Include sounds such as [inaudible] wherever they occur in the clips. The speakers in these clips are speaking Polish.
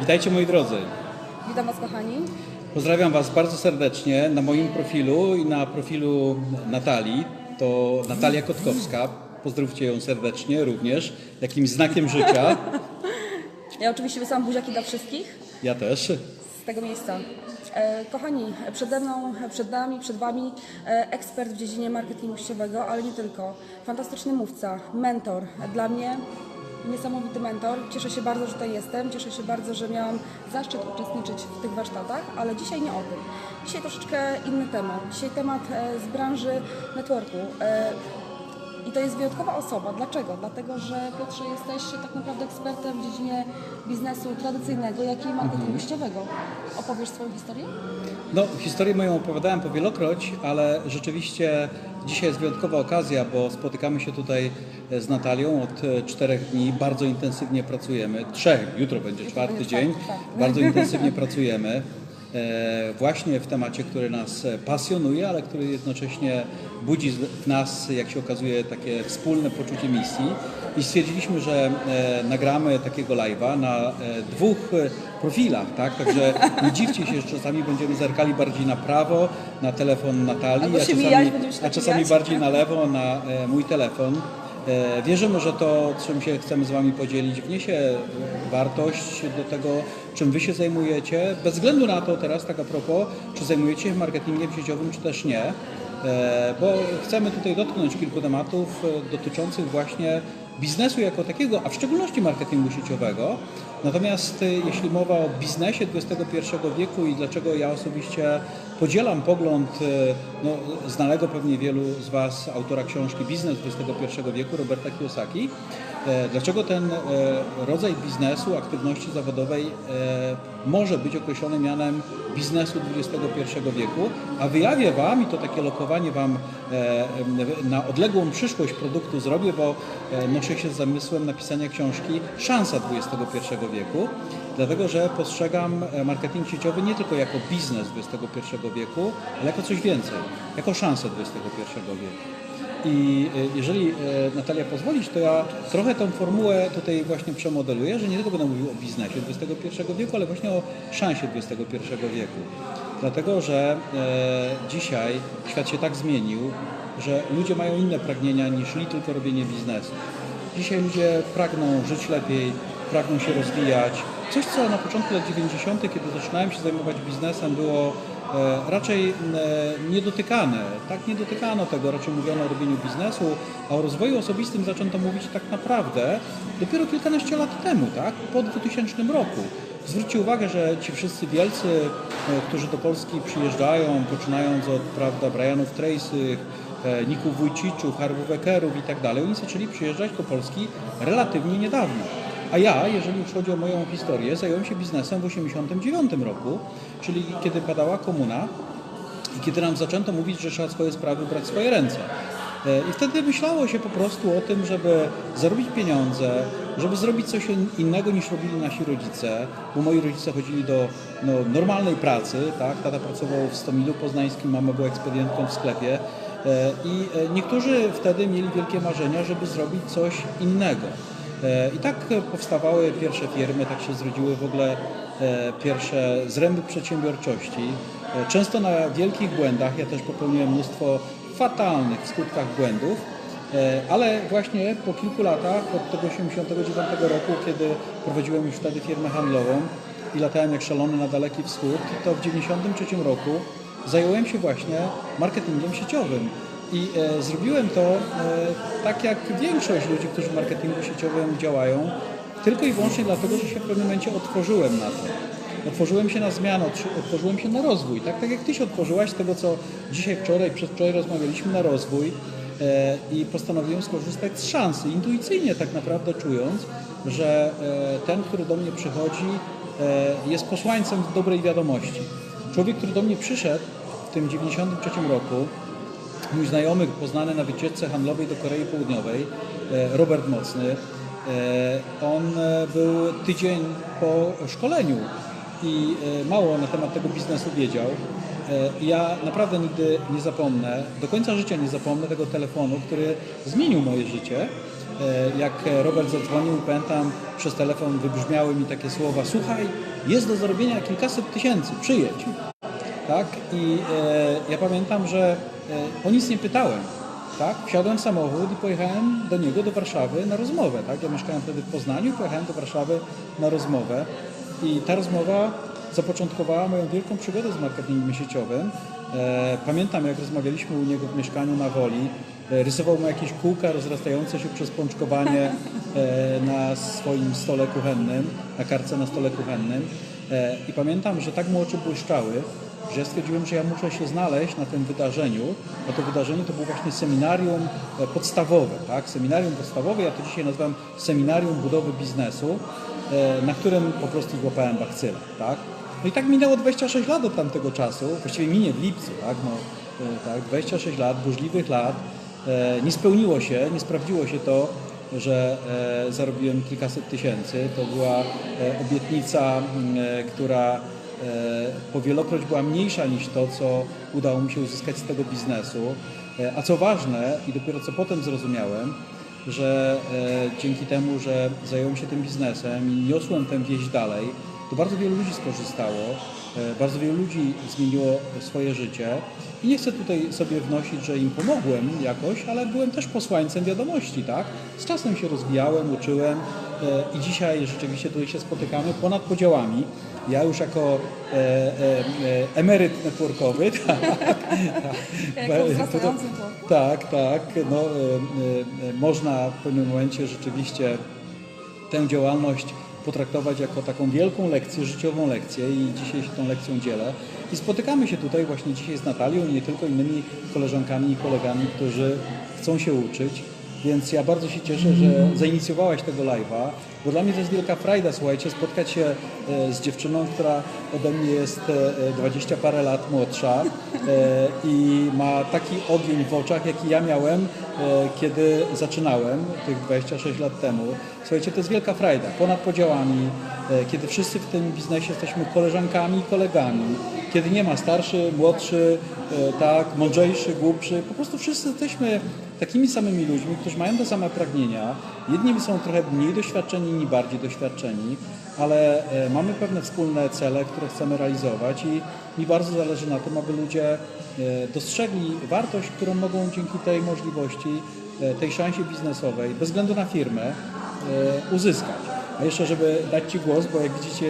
Witajcie moi drodzy. Witam Was kochani. Pozdrawiam Was bardzo serdecznie na moim profilu i na profilu Natalii. To Natalia Kotkowska. Pozdrówcie ją serdecznie również, jakimś znakiem życia. [laughs] Ja oczywiście wysyłam buziaki dla wszystkich Ja też. z tego miejsca. E, kochani, przede mną, przed nami, przed Wami e, ekspert w dziedzinie marketingu sieciowego, ale nie tylko. Fantastyczny mówca, mentor. Dla mnie niesamowity mentor. Cieszę się bardzo, że tutaj jestem. Cieszę się bardzo, że miałam zaszczyt uczestniczyć w tych warsztatach, ale dzisiaj nie o tym. Dzisiaj troszeczkę inny temat. Dzisiaj temat e, z branży networku. E, I to jest wyjątkowa osoba. Dlaczego? Dlatego, że Piotrze jesteś tak naprawdę ekspertem w dziedzinie biznesu tradycyjnego, jak i marketingu sieciowego. Opowiesz swoją historię? No, historię moją opowiadałem powielokroć, ale rzeczywiście dzisiaj jest wyjątkowa okazja, bo spotykamy się tutaj z Natalią od e, czterech dni. Bardzo intensywnie pracujemy. Trzech, jutro będzie czwarty dzień. tak. Bardzo [laughs] intensywnie pracujemy. E, Właśnie w temacie, który nas e, pasjonuje, ale który jednocześnie budzi w nas, jak się okazuje, takie wspólne poczucie misji. I stwierdziliśmy, że e, nagramy takiego live'a na dwóch profilach, tak? Także nie dziwcie się, że czasami będziemy zerkali bardziej na prawo, na telefon Natalii, a czasami, mijać, a tak czasami bardziej na lewo, na mój telefon. E, Wierzymy, że to, czym się chcemy z Wami podzielić, wniesie wartość do tego, czym Wy się zajmujecie, bez względu na to teraz, tak a propos, czy zajmujecie się marketingiem sieciowym, czy też nie, E, bo chcemy tutaj dotknąć kilku tematów e, dotyczących właśnie biznesu jako takiego, a w szczególności marketingu sieciowego. Natomiast jeśli mowa o biznesie XXI wieku i dlaczego ja osobiście podzielam pogląd e, no, znanego pewnie wielu z Was autora książki Biznes XXI wieku, Roberta Kiyosaki, e, dlaczego ten e, rodzaj biznesu, aktywności zawodowej może być określony mianem biznesu XXI wieku, a wyjawię Wam, i to takie lokowanie Wam na odległą przyszłość produktu zrobię, bo noszę się z zamysłem napisania książki Szansa XXI wieku, dlatego że postrzegam e, marketing sieciowy nie tylko jako biznes XXI wieku, ale jako coś więcej, jako szansę XXI wieku. I e, jeżeli e, Natalia pozwolić, to ja trochę tą formułę tutaj właśnie przemodeluję, że nie tylko będę mówił o biznesie XXI wieku, ale właśnie o szansie XXI wieku. Dlatego, że dzisiaj świat się tak zmienił, że ludzie mają inne pragnienia niż tylko robienie biznesu. Dzisiaj ludzie pragną żyć lepiej, pragną się rozwijać. Coś, co na początku lat 90., kiedy zaczynałem się zajmować biznesem, było e, raczej e, niedotykane. Tak nie dotykano tego, raczej mówiono o robieniu biznesu, a o rozwoju osobistym zaczęto mówić tak naprawdę dopiero kilkanaście lat temu, tak? Po 2000 roku. Zwróćcie uwagę, że ci wszyscy wielcy, e, którzy do Polski przyjeżdżają, poczynając od prawda, Brianów Tracy'ch, e, Ników Wójciczów, Harbów Ekerów i tak dalej, oni zaczęli przyjeżdżać do Polski relatywnie niedawno. A ja, jeżeli chodzi o moją historię, zająłem się biznesem w 1989 roku, czyli kiedy padała komuna i kiedy nam zaczęto mówić, że trzeba swoje sprawy brać w swoje ręce. E, I wtedy myślało się po prostu o tym, żeby zarobić pieniądze, żeby zrobić coś innego niż robili nasi rodzice, bo moi rodzice chodzili do no, normalnej pracy, tak? Tata pracował w Stomilu Poznańskim, mama była ekspedientką w sklepie e, i e, niektórzy wtedy mieli wielkie marzenia, żeby zrobić coś innego. E, I tak powstawały pierwsze firmy, tak się zrodziły w ogóle e, pierwsze zręby przedsiębiorczości. E, Często na wielkich błędach, ja też popełniłem mnóstwo fatalnych w skutkach błędów, ale właśnie po kilku latach, od tego 89 roku, kiedy prowadziłem już wtedy firmę handlową i latałem jak szalony na Daleki Wschód, to w 93 roku zająłem się właśnie marketingiem sieciowym. I e, zrobiłem to e, tak jak większość ludzi, którzy w marketingu sieciowym działają, tylko i wyłącznie dlatego, że się w pewnym momencie otworzyłem na to. Otworzyłem się na zmianę, otw- otworzyłem się na rozwój. Tak, tak jak Ty się otworzyłaś z tego, co dzisiaj, wczoraj, przedwczoraj rozmawialiśmy na rozwój e, i postanowiłem skorzystać z szansy, intuicyjnie tak naprawdę czując, że e, ten, który do mnie przychodzi, e, jest posłańcem dobrej wiadomości. Człowiek, który do mnie przyszedł w tym 93 roku, mój znajomy poznany na wycieczce handlowej do Korei Południowej, e, Robert Mocny, e, on e, był tydzień po szkoleniu i mało na temat tego biznesu wiedział. Ja naprawdę nigdy nie zapomnę, do końca życia nie zapomnę tego telefonu, który zmienił moje życie. jak Robert zadzwonił, pamiętam, przez telefon wybrzmiały mi takie słowa, słuchaj, jest do zarobienia kilkaset tysięcy, przyjedź. Tak? I ja pamiętam, że o nic nie pytałem. Tak? Wsiadłem w samochód i pojechałem do niego, do Warszawy na rozmowę. Tak? Ja mieszkałem wtedy w Poznaniu, pojechałem do Warszawy na rozmowę i ta rozmowa zapoczątkowała moją wielką przygodę z marketingiem sieciowym. E, pamiętam, jak rozmawialiśmy u niego w mieszkaniu na Woli, e, rysował mu jakieś kółka rozrastające się przez pączkowanie e, na swoim stole kuchennym, na kartce na stole kuchennym. E, I pamiętam, że tak mu oczy błyszczały, że stwierdziłem, że ja muszę się znaleźć na tym wydarzeniu, a to wydarzenie to było właśnie seminarium e, podstawowe, tak? Seminarium podstawowe, ja to dzisiaj nazywam seminarium budowy biznesu, e, na którym po prostu złapałem bakcylę, tak? No i tak minęło 26 lat od tamtego czasu, właściwie minie w lipcu, tak? No, e, tak 26 lat, burzliwych lat, nie spełniło się, nie sprawdziło się to, że zarobiłem kilkaset tysięcy. To była obietnica, która powielokroć była mniejsza niż to, co udało mi się uzyskać z tego biznesu. E, A co ważne, i dopiero co potem zrozumiałem, że e, dzięki temu, że zająłem się tym biznesem i niosłem tę wieść dalej, to bardzo wielu ludzi skorzystało, e, bardzo wielu ludzi zmieniło swoje życie. I nie chcę tutaj sobie wnosić, że im pomogłem jakoś, ale byłem też posłańcem wiadomości, tak? Z czasem się rozwijałem, uczyłem e, i dzisiaj rzeczywiście tutaj się spotykamy ponad podziałami. Ja już jako e, e, e, emeryt networkowy, [laughs] tak, Jako wzrastający to. tak, tak. No, e, e, można w pewnym momencie rzeczywiście tę działalność potraktować jako taką wielką lekcję, życiową lekcję i dzisiaj się tą lekcją dzielę. I spotykamy się tutaj właśnie dzisiaj z Natalią i nie tylko innymi koleżankami i kolegami, którzy chcą się uczyć. Więc ja bardzo się cieszę, że zainicjowałaś tego live'a, bo dla mnie to jest wielka frajda, słuchajcie, spotkać się e, z dziewczyną, która ode mnie jest e, 20 parę lat młodsza e, i ma taki ogień w oczach, jaki ja miałem, e, kiedy zaczynałem, tych 26 lat temu. Słuchajcie, to jest wielka frajda, ponad podziałami, e, kiedy wszyscy w tym biznesie jesteśmy koleżankami i kolegami, kiedy nie ma starszy, młodszy, e, tak, mądrzejszy, głupszy, po prostu wszyscy jesteśmy takimi samymi ludźmi, którzy mają te same pragnienia. Jedni są trochę mniej doświadczeni, inni bardziej doświadczeni, ale e, mamy pewne wspólne cele, które chcemy realizować i mi bardzo zależy na tym, aby ludzie e, dostrzegli wartość, którą mogą dzięki tej możliwości, e, tej szansie biznesowej, bez względu na firmę, e, uzyskać. A jeszcze, żeby dać Ci głos, bo jak widzicie,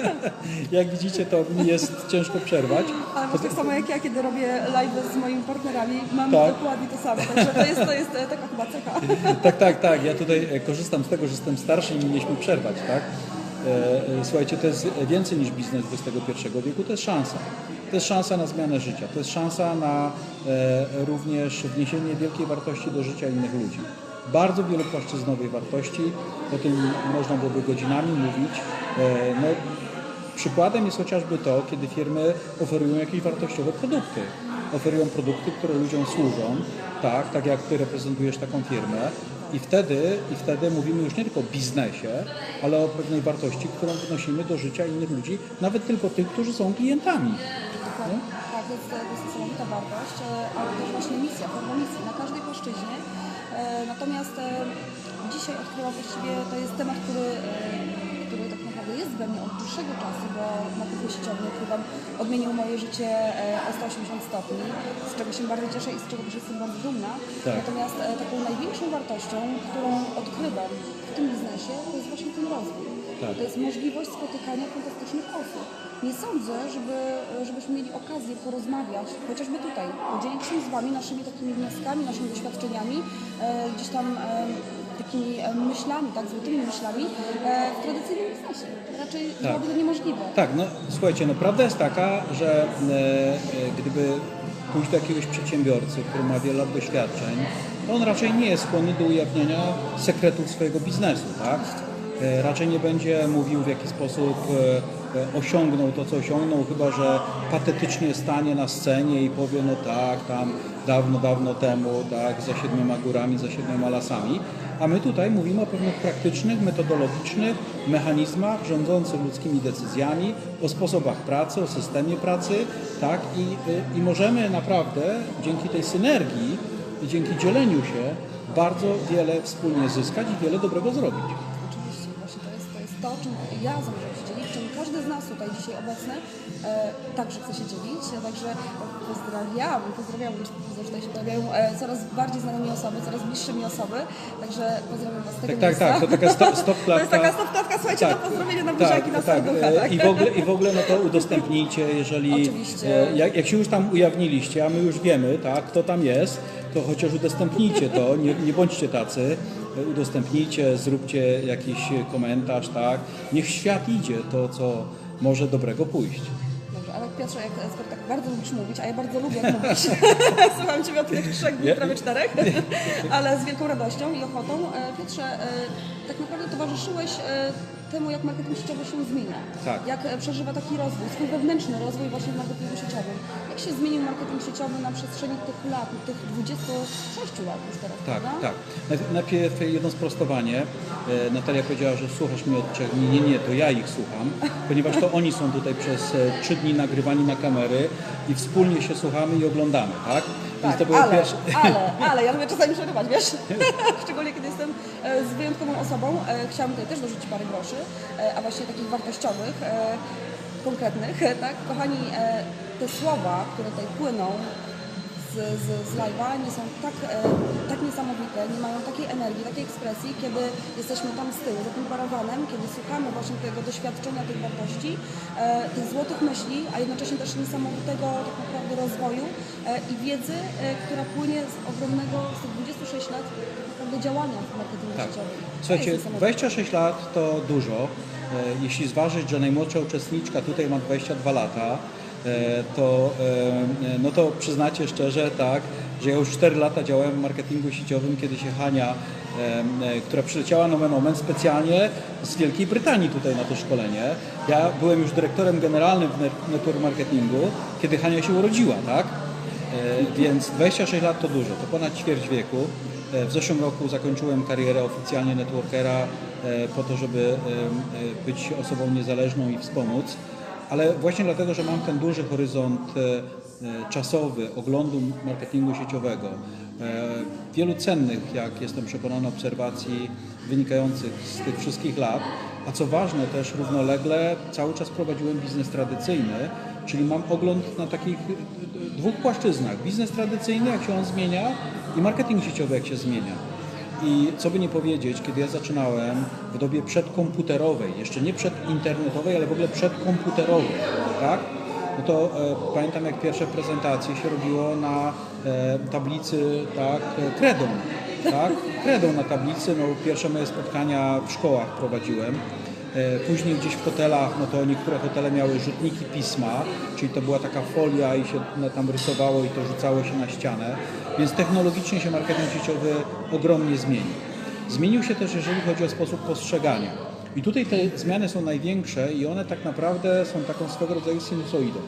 [laughs] jak widzicie, to mi jest ciężko przerwać. Ale masz tak samo jak ja, kiedy robię live z moimi partnerami, mam Tak. dokładnie to samo. Także to jest, to jest e, taka chyba cecha. [laughs] Tak, tak, tak. Ja tutaj e, korzystam z tego, że jestem starszy i mieliśmy przerwać, tak? E, e, Słuchajcie, to jest więcej niż biznes XXI wieku, to jest szansa. To jest szansa na zmianę życia, to jest szansa na e, również wniesienie wielkiej wartości do życia innych ludzi. Bardzo wielopłaszczyznowej wartości, o tym można byłoby godzinami mówić. E, No, Przykładem jest chociażby to, kiedy firmy oferują jakieś wartościowe produkty. Oferują produkty, które ludziom służą, tak, tak jak Ty reprezentujesz taką firmę i wtedy, i wtedy mówimy już nie tylko o biznesie, ale o pewnej wartości, którą wnosimy do życia innych ludzi, nawet tylko tych, którzy są klientami. Tak, jest, niesamowita wartość, ale też właśnie misja, forma misji na każdej płaszczyźnie. E, Natomiast e, dzisiaj odkryłam właściwie, to jest temat, który, e, który tak naprawdę jest we mnie od dłuższego czasu, bo marketing sieciowy, ukrywam, odmienił moje życie o 180 stopni, z czego się bardzo cieszę i z czego też jestem bardzo dumna. Tak. Natomiast taką największą wartością, którą odkrywam w tym biznesie, to jest właśnie ten rozwój. Tak. To jest możliwość spotykania fantastycznych osób. Nie sądzę, żeby, żebyśmy mieli okazję porozmawiać, chociażby tutaj, podzielić się z Wami naszymi takimi wnioskami, naszymi doświadczeniami, e, gdzieś tam e, takimi e, myślami, tak, złotymi myślami e, w tradycyjnym biznesie. Raczej byłoby to niemożliwe. Tak, no słuchajcie, no prawda jest taka, że gdyby pójść do jakiegoś przedsiębiorcy, który ma wiele lat doświadczeń, to on raczej nie jest skłonny do ujawniania sekretów swojego biznesu, tak? Raczej nie będzie mówił w jaki sposób osiągnął to, co osiągnął, chyba że patetycznie stanie na scenie i powie, no tak, tam dawno, dawno temu, tak, za siedmioma górami, za siedmioma lasami. A my tutaj mówimy o pewnych praktycznych, metodologicznych mechanizmach rządzących ludzkimi decyzjami, o sposobach pracy, o systemie pracy, tak? I, i możemy naprawdę dzięki tej synergii dzięki dzieleniu się bardzo wiele wspólnie zyskać i wiele dobrego zrobić. Oczywiście, właśnie to jest to, jest to czym ja zamierzam nas tutaj dzisiaj obecny e, także chce się dzielić. Także pozdrawiam, pozdrawiam, że tutaj się pojawiają e, coraz bardziej znane mi osoby, coraz bliższe mi osoby, także pozdrawiam Was z tego Tak, tak, miejsca. tak, to taka stop, stop [laughs] To jest taka stopklatka, słuchajcie, na pozdrowienie na buziaki, na serducha, e, tak? I w ogóle, i w ogóle no to udostępnijcie, jeżeli Oczywiście. e, jak, jak się już tam ujawniliście, a my już wiemy, tak, kto tam jest, to chociaż udostępnijcie to, nie, nie bądźcie tacy, udostępnijcie, zróbcie jakiś komentarz, tak, niech świat idzie to, co może dobrego pójść. Dobrze, ale Piotrze, jak skoro tak bardzo lubisz mówić, a ja bardzo lubię jak mówić, [laughs] [laughs] słucham Ciebie od tych trzech dni, prawie czterech, [laughs] ale z wielką radością i ochotą. E, Piotrze, e, tak naprawdę towarzyszyłeś e, temu, jak marketing sieciowy się zmienia. Tak. Jak e, przeżywa taki rozwój, swój wewnętrzny rozwój właśnie w marketingu sieciowym. Jak się zmienił marketing sieciowy na przestrzeni tych lat, tych 26 lat już teraz, Tak, prawda? tak. Najpierw- jedno sprostowanie. E, Natalia powiedziała, że słuchasz mnie od trzech dni. Nie, nie, to ja ich słucham, ponieważ to oni są tutaj przez e, trzy dni nagrywani na kamery i wspólnie się słuchamy i oglądamy, tak? Tak, to były ale, pierwsze... ale, ale, ja lubię czasami [laughs] przerywać, wiesz? [laughs] Szczególnie kiedy jestem e, z wyjątkową osobą. E, Chciałam tutaj też dorzucić parę groszy, e, a właśnie takich wartościowych, konkretnych, tak? Kochani, te słowa, które tutaj płyną z, z, live'a nie są tak, e, tak niesamowite, nie mają takiej energii, takiej ekspresji, kiedy jesteśmy tam z tyłu, za tym parawanem, kiedy słuchamy właśnie tego doświadczenia, tych wartości, e, tych złotych myśli, a jednocześnie też niesamowitego tak naprawdę rozwoju e, i wiedzy, e, która płynie z ogromnego, z tych 26 lat tak naprawdę działania w marketingu Tak. sieciowym. To Słuchajcie, jest niesamowite. 26 lat to dużo. E, Jeśli zważyć, że najmłodsza uczestniczka tutaj ma 22 lata, to, e, no to przyznacie szczerze, tak, że ja już 4 lata działałem w marketingu sieciowym, kiedy się Hania, e, e, która przyleciała nomen omen specjalnie z Wielkiej Brytanii tutaj na to szkolenie. Ja byłem już dyrektorem generalnym w net- network marketingu, kiedy Hania się urodziła, tak? E, Więc 26 lat to dużo, to ponad ćwierć wieku. E, W zeszłym roku zakończyłem karierę oficjalnie networkera e, po to, żeby e, e, być osobą niezależną i wspomóc. Ale właśnie dlatego, że mam ten duży horyzont e, e, czasowy oglądu marketingu sieciowego, e, wielu cennych, jak jestem przekonany, obserwacji wynikających z tych wszystkich lat, a co ważne też równolegle cały czas prowadziłem biznes tradycyjny, czyli mam ogląd na takich dwóch płaszczyznach. Biznes tradycyjny, jak się on zmienia i marketing sieciowy, jak się zmienia. I co by nie powiedzieć, kiedy ja zaczynałem w dobie przedkomputerowej, jeszcze nie przedinternetowej, ale w ogóle przedkomputerowej, tak? No to e, pamiętam jak pierwsze prezentacje się robiło na e, tablicy, tak, kredą, tak? Kredą na tablicy, no pierwsze moje spotkania w szkołach prowadziłem. E, Później gdzieś w hotelach, no to niektóre hotele miały rzutniki pisma, czyli to była taka folia i się tam rysowało i to rzucało się na ścianę. Więc technologicznie się marketing sieciowy ogromnie zmienił. Zmienił się też, jeżeli chodzi o sposób postrzegania. I tutaj te zmiany są największe i one tak naprawdę są taką swego rodzaju sinusoidą.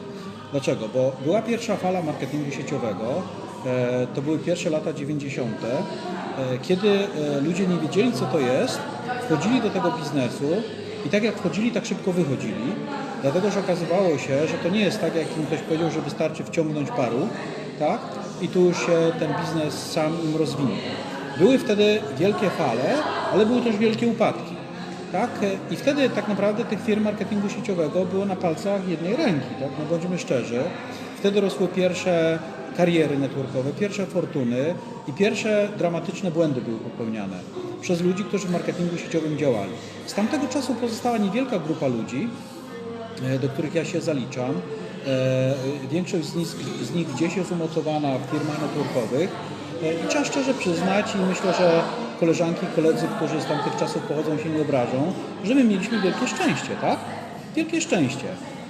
Dlaczego? Bo była pierwsza fala marketingu sieciowego, e, to były pierwsze lata 90., e, kiedy ludzie nie wiedzieli, co to jest, wchodzili do tego biznesu i tak jak wchodzili, tak szybko wychodzili, dlatego że okazywało się, że to nie jest tak, jak im ktoś powiedział, że wystarczy wciągnąć paru, tak? I tu już się ten biznes sam im rozwinie. Były wtedy wielkie fale, ale były też wielkie upadki. Tak? I wtedy tak naprawdę tych firm marketingu sieciowego było na palcach jednej ręki, tak? no bądźmy szczerzy. Wtedy rosły pierwsze kariery networkowe, pierwsze fortuny i pierwsze dramatyczne błędy były popełniane przez ludzi, którzy w marketingu sieciowym działali. Z tamtego czasu pozostała niewielka grupa ludzi, e, do których ja się zaliczam. E, Większość z nich, z nich gdzieś jest umocowana w firmach networkowych E, i trzeba szczerze przyznać i myślę, że koleżanki i koledzy, którzy z tamtych czasów pochodzą się nie obrażą, że my mieliśmy wielkie szczęście, tak? Wielkie szczęście.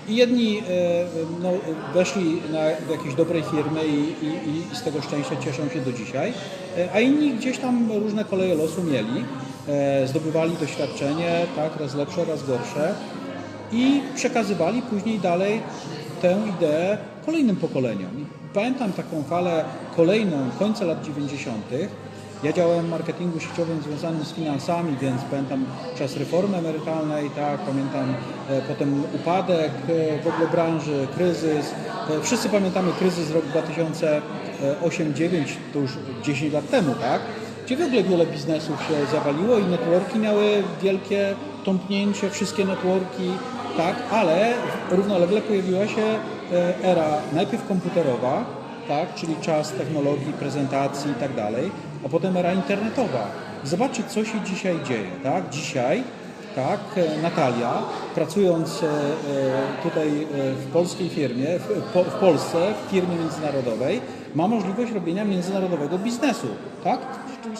I jedni e, no, weszli na, do jakiejś dobrej firmy i, i, i z tego szczęścia cieszą się do dzisiaj, e, a inni gdzieś tam różne koleje losu mieli, e, zdobywali doświadczenie, tak, raz lepsze, raz gorsze i przekazywali później dalej tę ideę kolejnym pokoleniom. Pamiętam taką falę kolejną końca lat 90. Ja działałem marketingu sieciowym związanym z finansami, więc pamiętam czas reformy emerytalnej, tak, pamiętam e, potem upadek e, w ogóle branży, kryzys. E, wszyscy pamiętamy kryzys rok 2008-2009, to już 10 lat temu, tak? gdzie w ogóle wiele biznesów się zawaliło i networki miały wielkie tąpnięcie, wszystkie networki, tak, ale równolegle pojawiła się era najpierw komputerowa, tak, czyli czas technologii, prezentacji i tak dalej, a potem era internetowa. Zobaczcie, co się dzisiaj dzieje, tak? Dzisiaj, tak, e, Natalia, pracując e, e, tutaj w polskiej firmie, w Polsce, w firmie międzynarodowej, ma możliwość robienia międzynarodowego biznesu, tak?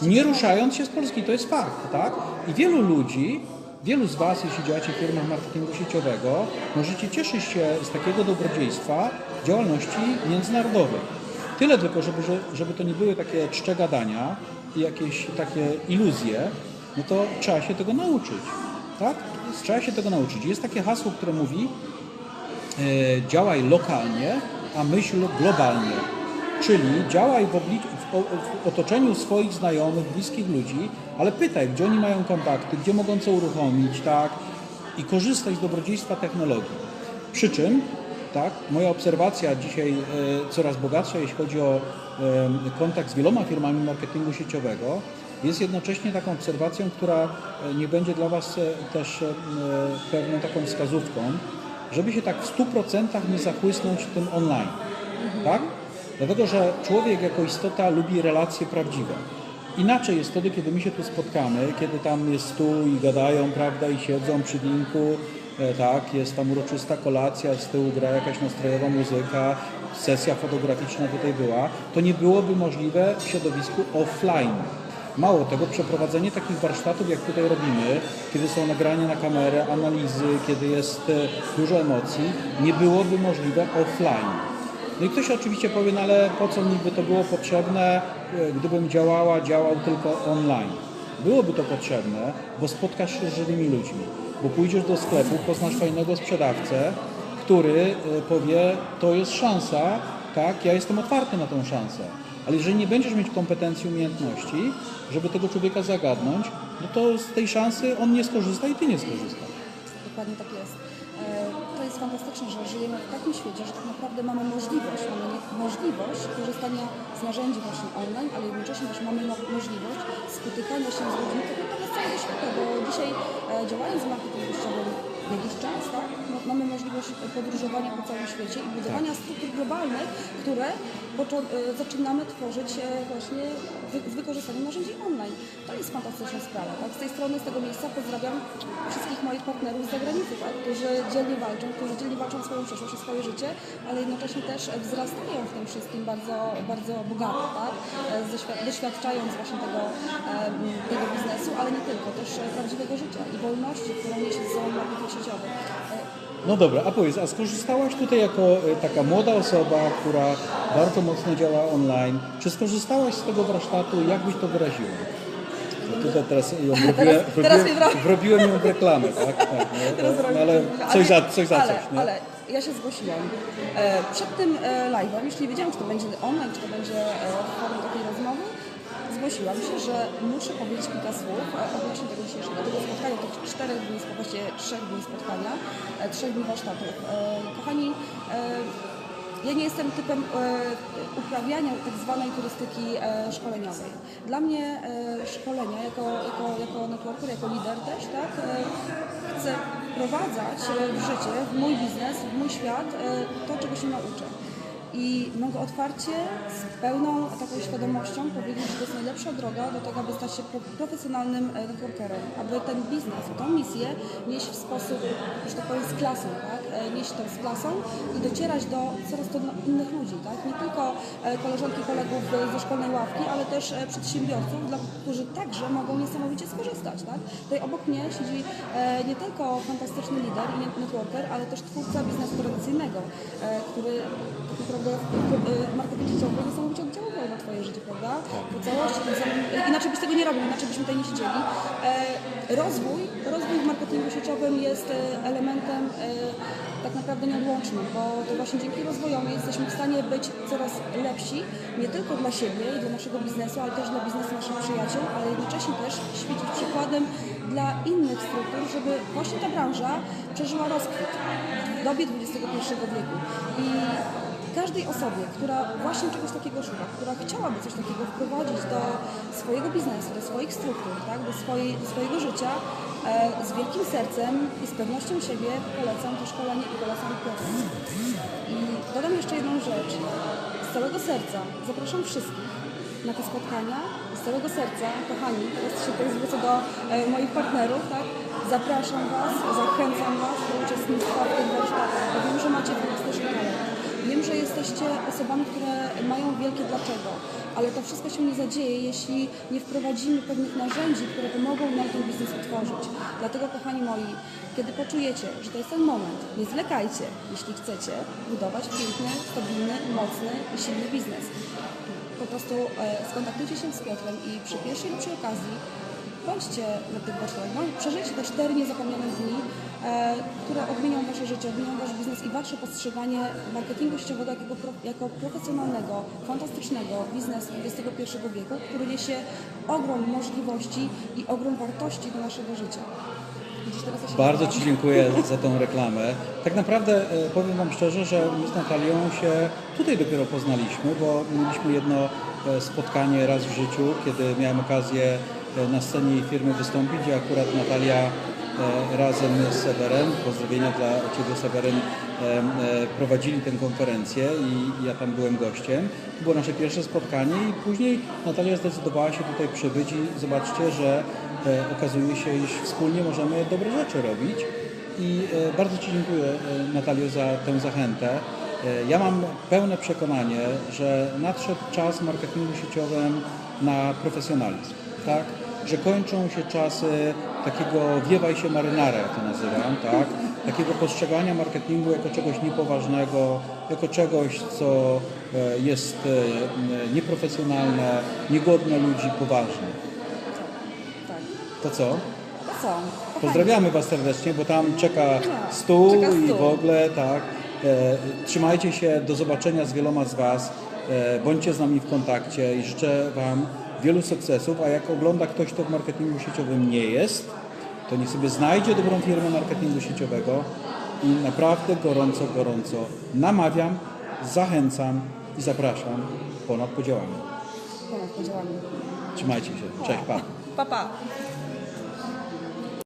Nie ruszając się z Polski, to jest fakt, tak? I wielu ludzi, wielu z Was, jeśli działacie w firmach marketingu sieciowego, możecie cieszyć się z takiego dobrodziejstwa działalności międzynarodowej. Tyle tylko, żeby, że- żeby to nie były takie czcze gadania i jakieś takie iluzje, no to trzeba się tego nauczyć, tak? Trzeba się tego nauczyć. Jest takie hasło, które mówi e, działaj lokalnie, a myśl globalnie. Czyli działaj w, w, w otoczeniu swoich znajomych, bliskich ludzi, ale pytaj, gdzie oni mają kontakty, gdzie mogą co uruchomić, tak? I korzystaj z dobrodziejstwa technologii. Przy czym, tak, moja obserwacja dzisiaj e, coraz bogatsza, jeśli chodzi o e, kontakt z wieloma firmami marketingu sieciowego, jest jednocześnie taką obserwacją, która e, nie będzie dla Was też pewną taką wskazówką, żeby się tak w 100% nie zachłysnąć tym online. Tak? Dlatego, że człowiek jako istota lubi relacje prawdziwe. Inaczej jest wtedy, kiedy my się tu spotkamy, kiedy tam jest stół i gadają, prawda, i siedzą przy winku, e, tak, jest tam uroczysta kolacja, z tyłu gra jakaś nastrojowa muzyka, sesja fotograficzna tutaj była, to nie byłoby możliwe w środowisku offline. Mało tego, przeprowadzenie takich warsztatów, jak tutaj robimy, kiedy są nagrania na kamerę, analizy, kiedy jest e, dużo emocji, nie byłoby możliwe offline. No i ktoś oczywiście powie, no ale po co mi by to było potrzebne, e, gdybym działała, działał tylko online. Byłoby to potrzebne, bo spotkasz się z żywymi ludźmi, bo pójdziesz do sklepu, poznasz fajnego sprzedawcę, który e, powie, to jest szansa, tak, ja jestem otwarty na tą szansę. Ale jeżeli nie będziesz mieć kompetencji, umiejętności, żeby tego człowieka zagadnąć, no to z tej szansy on nie skorzysta i ty nie skorzystasz. Dokładnie tak jest. Jest fantastyczne, że żyjemy w takim świecie, że tak naprawdę mamy możliwość, mamy możliwość korzystania z narzędzi właśnie online, ale jednocześnie też mamy mo- możliwość spotykania się z ludźmi tak naprawdę z całego bo dzisiaj e, działając w marketingu jakiś czas, tak, mamy możliwość podróżowania po całym świecie i budowania struktur globalnych, które e, zaczynamy tworzyć e, właśnie z wykorzystaniem narzędzi online. To jest fantastyczna sprawa. Tak? Z tej strony, z tego miejsca pozdrawiam wszystkich moich partnerów z zagranicy, tak? którzy dzielnie walczą, którzy dzielnie walczą o swoją przyszłość, o swoje życie, ale jednocześnie też wzrastają w tym wszystkim bardzo, bardzo bogato, tak? E, Doświ- doświadczając właśnie tego, tego biznesu, ale nie tylko, też prawdziwego życia i wolności, którą niesie ze sobą marketing sieciowy. No dobra, a powiedz, a skorzystałaś tutaj jako e, taka młoda osoba, która bardzo mocno działa online. Czy skorzystałaś z tego warsztatu? Jak byś to wyraziła? To tutaj teraz ją wrobiłem, teraz wro- [laughs] wrobiłem ją w reklamę, tak? tak no, Teraz no, ale coś za coś. Za ale, coś nie? ale ja się zgłosiłam. E, przed tym e, live'em, już nie wiedziałam, czy to będzie online, czy to będzie w formie takiej rozmowy, zgłosiłam się, że muszę powiedzieć kilka słów odnośnie tego dzisiejszego tego spotkania, tych czterech dni, właściwie trzech dni spotkania, e, trzech dni warsztatów. E, kochani, e, ja nie jestem typem uprawiania tak zwanej turystyki szkoleniowej. Dla mnie szkolenia jako, jako, jako networker, jako lider też, tak, chcę wprowadzać w życie, w mój biznes, w mój świat to, czego się nauczę. I mogę otwarcie, z pełną taką świadomością powiedzieć, że to jest najlepsza droga do tego, aby stać się pro- profesjonalnym e, networkerem, aby ten biznes, tą misję nieść w sposób, że tak powiem, z klasą, tak? E, Nieść to z klasą i docierać do coraz to no- innych ludzi, tak? Nie tylko e, koleżanki, kolegów ze szkolnej ławki, ale też przedsiębiorców, dla, którzy także mogą niesamowicie skorzystać, tak? Tutaj obok mnie siedzi nie tylko fantastyczny lider i net- networker, ale też twórca biznesu tradycyjnego, który naprawdę w marketingu sieciowym niesamowicie oddziaływał na Twoje życie, prawda? Po całości, samym, e, inaczej byś tego nie robił, inaczej byśmy tutaj nie siedzieli. E, rozwój, rozwój w marketingu sieciowym jest e, elementem e, tak naprawdę nieodłącznym, bo to właśnie dzięki rozwojowi jesteśmy w stanie być coraz lepsi, nie tylko dla siebie i dla naszego biznesu, ale też dla biznesu naszych przyjaciół, ale jednocześnie też świecić przykładem dla innych struktur, żeby właśnie ta branża przeżyła rozkwit w dobie XXI wieku. I każdej osobie, która właśnie czegoś takiego szuka, która chciałaby coś takiego wprowadzić do swojego biznesu, do swoich struktur, tak, do, swojej, do swojego życia, e, z wielkim sercem i z pewnością siebie polecam to szkolenie i polecam proces. I dodam jeszcze jedną rzecz. Z całego serca zapraszam wszystkich na te spotkania. Z całego serca, kochani, teraz się tutaj zwrócę do e, moich partnerów, tak? Zapraszam Was, zachęcam Was do uczestnictwa w tych warsztatach. Wiem, że macie że jesteście osobami, które mają wielkie dlaczego, ale to wszystko się nie zadzieje, jeśli nie wprowadzimy pewnych narzędzi, które pomogą nam ten biznes utworzyć. Dlatego, kochani moi, kiedy poczujecie, że to jest ten moment, nie zwlekajcie, jeśli chcecie budować piękny, stabilny, mocny i silny biznes. Po prostu e, skontaktujcie się z Piotrem i przy pierwszej lub przy okazji bądźcie na tych warsztatach, bądź- przeżyjcie te cztery niezapomniane dni, które odmienią Wasze życie, odmienią Wasz biznes i Wasze postrzeganie marketingu sieciowego jako, jako profesjonalnego, fantastycznego biznesu XXI wieku, który niesie ogrom możliwości i ogrom wartości do naszego życia. Bardzo. Ci dziękuję [laughs] za tą reklamę. Tak naprawdę e, powiem Wam szczerze, że my z Natalią się tutaj dopiero poznaliśmy, bo mieliśmy jedno e, spotkanie raz w życiu, kiedy miałem okazję e, na scenie jej firmy wystąpić, gdzie akurat Natalia e, razem z Sewerem, pozdrowienia dla Ciebie Seweryn, e, e, prowadzili tę konferencję i ja tam byłem gościem. To było nasze pierwsze spotkanie i później Natalia zdecydowała się tutaj przybyć i zobaczcie, że e, okazuje się, iż wspólnie możemy dobre rzeczy robić. I e, bardzo Ci dziękuję e, Natalio za tę zachętę. E, Ja mam pełne przekonanie, że nadszedł czas w marketingu sieciowym na profesjonalizm, tak? Że kończą się czasy takiego wiewaj się marynara, jak to nazywam, tak? Takiego postrzegania marketingu jako czegoś niepoważnego, jako czegoś, co e, jest e, nieprofesjonalne, niegodne ludzi poważnych. Tak. To co? To co? Pozdrawiamy Was serdecznie, bo tam czeka stół czeka i w ogóle tak. E, trzymajcie się, do zobaczenia z wieloma z Was. E, bądźcie z nami w kontakcie i życzę Wam wielu sukcesów. A jak ogląda ktoś, kto w marketingu sieciowym nie jest, to niech sobie znajdzie dobrą firmę marketingu sieciowego i naprawdę gorąco, gorąco namawiam, zachęcam i zapraszam ponad podziałami. Ponad podziałami. Trzymajcie się. Cześć, pa. Pa, pa.